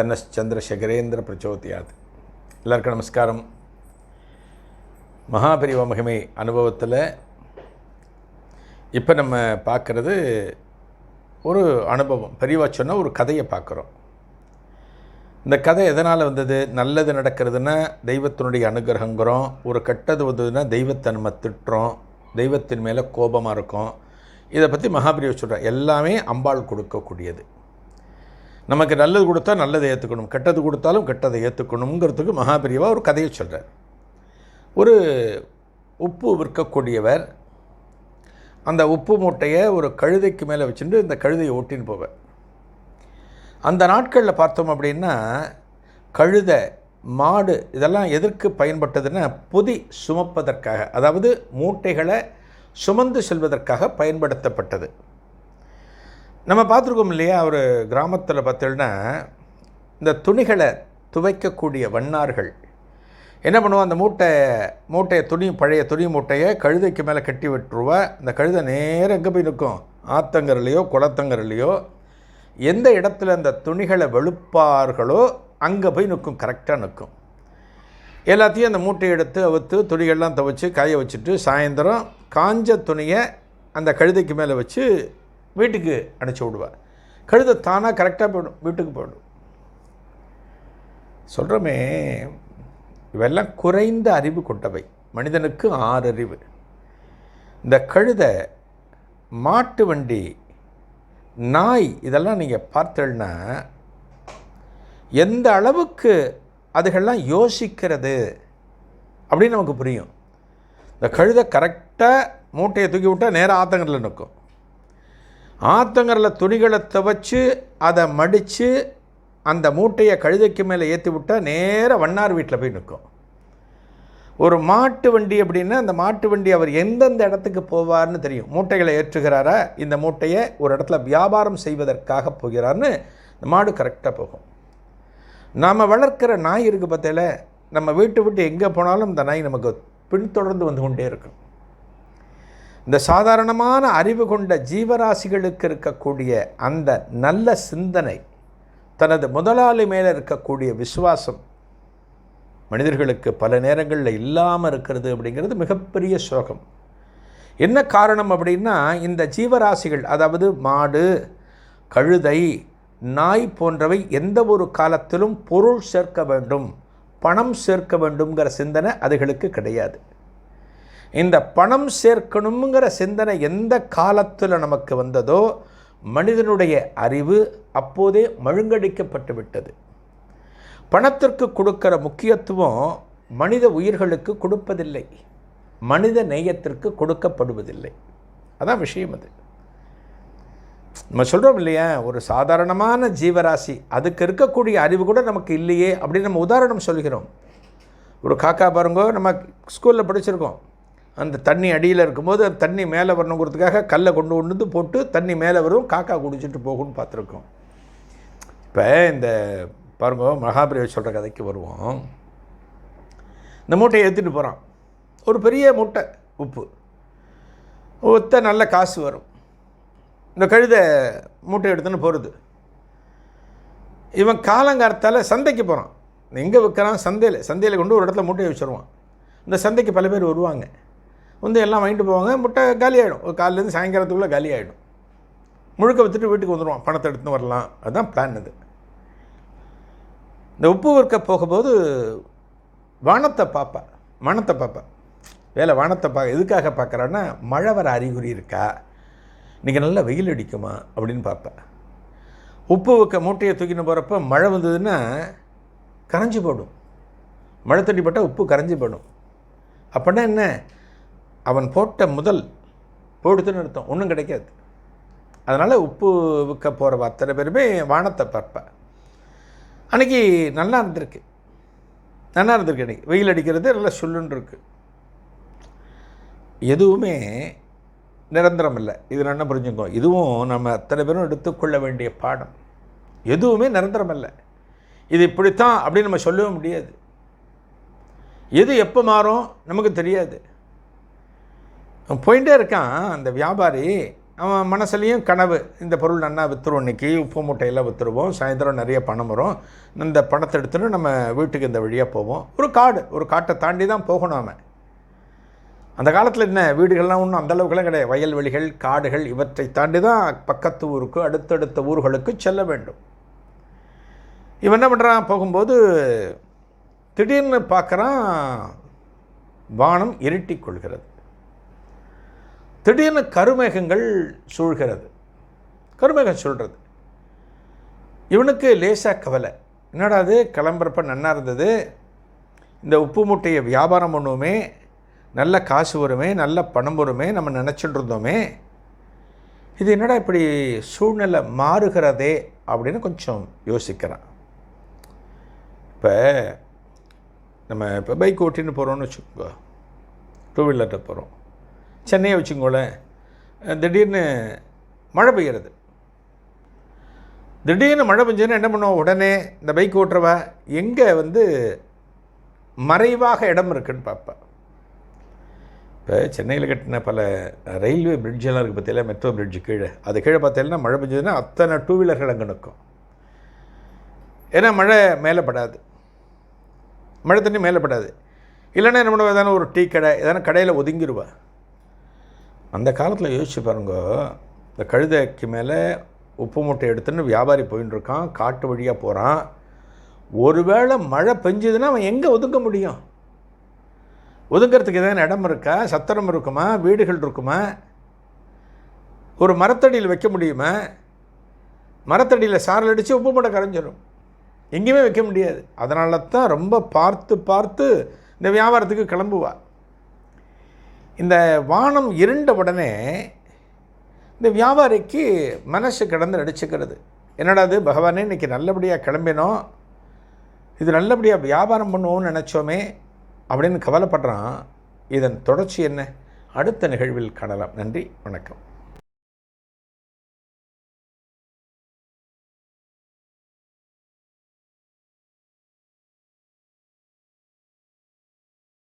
தன்னச்சந்திரசேகரேந்திர பிரச்சோதியாது எல்லாருக்கும் நமஸ்காரம் மகாபரிவ மகிமை அனுபவத்தில் இப்போ நம்ம பார்க்குறது ஒரு அனுபவம். பெரியவா சொன்ன ஒரு கதையை பார்க்குறோம். இந்த கதை எதனால் வந்தது? நல்லது நடக்கிறதுனா தெய்வத்தினுடைய அனுகிரகங்கிறோம். ஒரு கெட்டது வந்ததுன்னா தெய்வத்தை நம்ம திட்டுறோம். தெய்வத்தின் மேலே கோபமாக இருக்கும். இதை பற்றி மகாபிரியா சொல்கிறார் எல்லாமே அம்பாள் கொடுக்கக்கூடியது. நமக்கு நல்லது கொடுத்தா நல்லதை ஏற்றுக்கணும் கெட்டது கொடுத்தாலும் கெட்டதை ஏற்றுக்கணுங்கிறதுக்கு மகாபிரிவா ஒரு கதையை சொல்கிறார் ஒரு உப்பு விற்கக்கூடியவர் அந்த உப்பு மூட்டையை ஒரு கழுதைக்கு மேலே வச்சுட்டு இந்த கழுதையை ஓட்டின்னு போவார். அந்த நாட்களில் பார்த்தோம் அப்படின்னா கழுதை மாடு இதெல்லாம் எதற்கு பயன்பட்டதுன்னா பொதி சுமப்பதற்காக அதாவது மூட்டைகளை சுமந்து செல்வதற்காக பயன்படுத்தப்பட்டது. நம்ம பார்த்துருக்கோம் இல்லையா ஒரு கிராமத்தில் பார்த்தோன்னா இந்த துணிகளை துவைக்கக்கூடிய வண்ணார்கள். என்ன பண்ணுவோம் அந்த மூட்டை மூட்டையை துணி பழைய துணி மூட்டையை கழுதைக்கு மேலே கட்டி விட்டுருவா. இந்த கழுதை நேரம் எங்கே போய் நிற்கும்? ஆத்தங்கரிலையோ குளத்தங்கரிலையோ எந்த இடத்துல அந்த துணிகளை வெளுப்பார்களோ அங்கே போய் நிற்கும் கரெக்டாக நிற்கும். எல்லாத்தையும் அந்த மூட்டையை எடுத்து அவுத்து துணிகள்லாம் துவைச்சி காய வச்சுட்டு சாயந்தரம் காஞ்ச துணியை அந்த கழுதைக்கு மேலே வச்சு வீட்டுக்கு அனுப்பிச்சி விடுவார். கழுதை தானாக கரெக்டாக போயிடும் வீட்டுக்கு போயிடும். சொல்கிறோமே இவெல்லாம் குறைந்த அறிவு கொண்டவை. மனிதனுக்கு ஆறு அறிவு இந்த கழுதை மாட்டு வண்டி நாய் இதெல்லாம் நீங்கள் பார்த்தீங்கன்னா எந்த அளவுக்கு அதுகள்லாம் யோசிக்கிறது அப்படின்னு நமக்கு புரியும். இந்த கழுதை கரெக்டாக மூட்டையை தூக்கி விட்டால் நேராக ஆத்தங்கரில் நிற்கும். ஆத்தங்கரில் துணிகளை துவைச்சி அதை மடித்து அந்த மூட்டையை கழுதைக்கு மேலே ஏற்றி விட்டால் நேராக வண்ணார் வீட்டில் போய் நிற்கும். ஒரு மாட்டு வண்டி அப்படின்னா அந்த மாட்டு வண்டி அவர் எந்தெந்த இடத்துக்கு போவார்னு தெரியும். மூட்டைகளை ஏற்றுகிறாரா? இந்த மூட்டையை ஒரு இடத்துல வியாபாரம் செய்வதற்காக போகிறார்னு இந்த மாடு கரெக்டாக போகும். நாம் வளர்க்குற நாய் இருக்குது பார்த்தால நம்ம வீட்டு விட்டு எங்கே போனாலும் இந்த நாய் நமக்கு பின்தொடர்ந்து வந்து கொண்டே இருக்கும். இந்த சாதாரணமான அறிவு கொண்ட ஜீவராசிகளுக்கு இருக்கக்கூடிய அந்த நல்ல சிந்தனை தனது முதலாளி மேலே இருக்கக்கூடிய விசுவாசம் மனிதர்களுக்கு பல நேரங்களில் இல்லாமல் இருக்கிறது அப்படிங்கிறது மிகப்பெரிய சோகம். என்ன காரணம் அப்படின்னா இந்த ஜீவராசிகள் அதாவது மாடு கழுதை நாய் போன்றவை எந்த ஒரு காலத்திலும் பொருள் சேர்க்க வேண்டும் பணம் சேர்க்க வேண்டும்ங்கிற சிந்தனை அதுகளுக்கு கிடையாது. இந்த பணம் சேர்க்கணுங்கிற சிந்தனை எந்த காலத்தில் நமக்கு வந்ததோ மனிதனுடைய அறிவு அப்போதே மழுங்கடிக்கப்பட்டு விட்டது. பணத்திற்கு கொடுக்கிற முக்கியத்துவம் மனித உயிர்களுக்கு கொடுப்பதில்லை. மனித நேயத்திற்கு கொடுக்கப்படுவதில்லை. அதான் விஷயம் அது. நம்ம சொல்கிறோம் இல்லையா ஒரு சாதாரணமான ஜீவராசி அதுக்கு இருக்கக்கூடிய அறிவு கூட நமக்கு இல்லையே அப்படின்னு நம்ம உதாரணம் சொல்கிறோம். ஒரு காக்கா பாருங்கோ நம்ம ஸ்கூலில் படிச்சிருக்கோம். அந்த தண்ணி அடியில் இருக்கும்போது அந்த தண்ணி மேலே வரணுங்கிறதுக்காக கல்லை கொண்டு கொண்டு வந்து போட்டு தண்ணி மேலே வரும் காக்கா குடிச்சிட்டு போகும்னு பார்த்துருக்கோம். இப்போ இந்த பாருங்க மகாபிரிவை சொல்கிற கதைக்கு வருவோம். இந்த மூட்டையை ஏற்றிட்டு போகிறான் ஒரு பெரிய மூட்டை உப்பு. ஒத்த நல்ல காசு வரும். இந்த கழுதை மூட்டை எடுத்துன்னு போகிறது இவன் காலங்காலத்தால் சந்தைக்கு போகிறான் எங்கே விற்கிறான்? சந்தையில். சந்தையில் கொண்டு ஒரு இடத்துல மூட்டையை வச்சுருவான். இந்த சந்தைக்கு பல பேர் வருவாங்க. வந்து எல்லாம் வாங்கிட்டு போவாங்க. முட்டை காலி ஆகிடும் ஒரு காலிலேருந்து சாயங்காலத்துக்குள்ளே காலி ஆகிடும் முழுக்க விற்றுட்டு வீட்டுக்கு வந்துடுவான் பணத்தை எடுத்துன்னு வரலாம். அதுதான் பிளான் அது இந்த உப்பு விற்க போகும்போது வானத்தை பார்ப்பேன் வானத்தை பார்ப்பேன் வேலை வானத்தை பார்க்க எதுக்காக பார்க்குறான்னா மழை வர அறிகுறி இருக்கா? இன்றைக்கி நல்லா வெயில் அடிக்குமா? அப்படின்னு பார்ப்பேன் உப்பு வைக்க மூட்டையை தூக்கின்னு போகிறப்ப மழை வந்ததுன்னா கரைஞ்சி போடும். மழை தண்ணி பட்டால் உப்பு கரைஞ்சி போடும். அப்படின்னா என்ன? அவன் போட்ட முதல் போடுதுன்னு அர்த்தம் ஒன்றும் கிடைக்காது. அதனால் உப்பு விற்க போகிற அத்தனை பேருமே வானத்தை பார்ப்பேன் அன்றைக்கி நல்லா இருந்திருக்கு. நல்லா இருந்திருக்கு அன்றைக்கி வெயில் அடிக்கிறது நல்லா சுல்லுன்னுருக்கு எதுவுமே நிரந்தரம் இல்லை. இது என்ன புரிஞ்சுக்கோ? இதுவும் நம்ம அத்தனை பேரும் எடுத்துக்கொள்ள வேண்டிய பாடம். எதுவுமே நிரந்தரம் இல்லை. இது இப்படித்தான் அப்படின்னு நம்ம சொல்லவும் முடியாது. எது எப்போ மாறும் நமக்கு தெரியாது. போயிட்டே இருக்கான் அந்த வியாபாரி. அவன் மனசுலேயும் கனவு இந்த பொருள் நல்லா விற்றுருவோம் இன்றைக்கி உப்பு மூட்டையெல்லாம் விற்றுருவோம் சாயந்தரம் நிறைய பணம் வரும் இந்த பணத்தை எடுத்துன்னு நம்ம வீட்டுக்கு இந்த வழியாக போவோம். ஒரு காடு ஒரு காட்டை தாண்டி தான் போகணும் அவன். அந்த காலத்தில் என்ன வீடுகள்லாம் ஒன்றும் அந்தளவுக்குலாம் கிடையாது. வயல்வெளிகள் காடுகள் இவற்றை தாண்டி தான் பக்கத்து ஊருக்கு அடுத்தடுத்த ஊர்களுக்கு செல்ல வேண்டும். இவன் என்ன பண்ணுறான் போகும்போது திடீர்னு பார்க்குறான் வானம் இருட்டி கொள்கிறது. திடீர்னு கருமேகங்கள் சூழ்கிறது. கருமேகம் சொல்கிறது இவனுக்கு லேசாக கவலை. என்னடா அது? கிளம்புறப்ப நன்னா இருந்தது. இந்த உப்பு மூட்டையை வியாபாரம் பண்ணுவோமே. நல்ல காசு வருமே. நல்ல பணம் வருமே. நம்ம நினச்சிட்டு இருந்தோமே. இது என்னடா இப்படி சூழ்நிலை மாறுகிறதே அப்படின்னு கொஞ்சம் யோசிக்கிறான். இப்போ நம்ம இப்போ பைக் ஓட்டின்னு போகிறோம்னு வச்சுக்கோங்க. டூ வீலர்கிட்ட போகிறோம் சென்னையை வச்சுக்கோங்களேன் திடீர்னு மழை பெய்கிறது திடீர்னு மழை பெஞ்சதுன்னா என்ன பண்ணுவோம் உடனே இந்த பைக் ஓட்டுறவ எங்கே வந்து மறைவாக இடம் இருக்குன்னு பார்ப்பேன் இப்போ சென்னையில் கட்டின பல ரயில்வே பிரிட்ஜெல்லாம் இருக்குது பார்த்தீங்களா மெட்ரோ பிரிட்ஜ் கீழே. அது கீழே பார்த்தீங்கன்னா மழை பெஞ்சதுன்னா அத்தனை டூ வீலர்கள் அங்கே நிற்கும். ஏன்னா மழை மேலே படாது. மழை தண்ணி மேலே படாது. இல்லைன்னா என்ன பண்ணுவோம் ஏதாவது ஒரு டீ கடை ஏதாவது கடையில் ஒதுங்கிடுவேன் அந்த காலத்தில் யோசிச்சு பாருங்க. இந்த கழுதைக்கு மேலே உப்பு மூட்டை எடுத்துன்னு வியாபாரி போயின்னு இருக்கான் காட்டு வழியாக போகிறான் ஒருவேளை மழை பெஞ்சதுன்னா அவன் எங்கே ஒதுங்க முடியும்? ஒதுங்கிறதுக்கு ஏதாவது இடம் இருக்கா? சத்திரம் இருக்குமா? வீடுகள் இருக்குமா? ஒரு மரத்தடியில் வைக்க முடியுமா? மரத்தடியில் சாரல் அடித்து உப்பு மூட்டை கரைஞ்சிடும் எங்கேயுமே வைக்க முடியாது. அதனால தான் ரொம்ப பார்த்து பார்த்து இந்த வியாபாரத்துக்கு கிளம்புவாள் இந்த வானம் இருண்ட உடனே இந்த வியாபாரிக்கு மனசு கிடந்து நடிச்சுக்கிறது. என்னடா அது பகவானே இன்றைக்கி நல்லபடியாக கிளம்பினோம் இது நல்லபடியாக வியாபாரம் பண்ணுவோம்னு நினச்சோமே அப்படின்னு கவலைப்படுறான். இதன் தொடர்ச்சி என்ன? அடுத்த நிகழ்வில் காணலாம். நன்றி. வணக்கம்.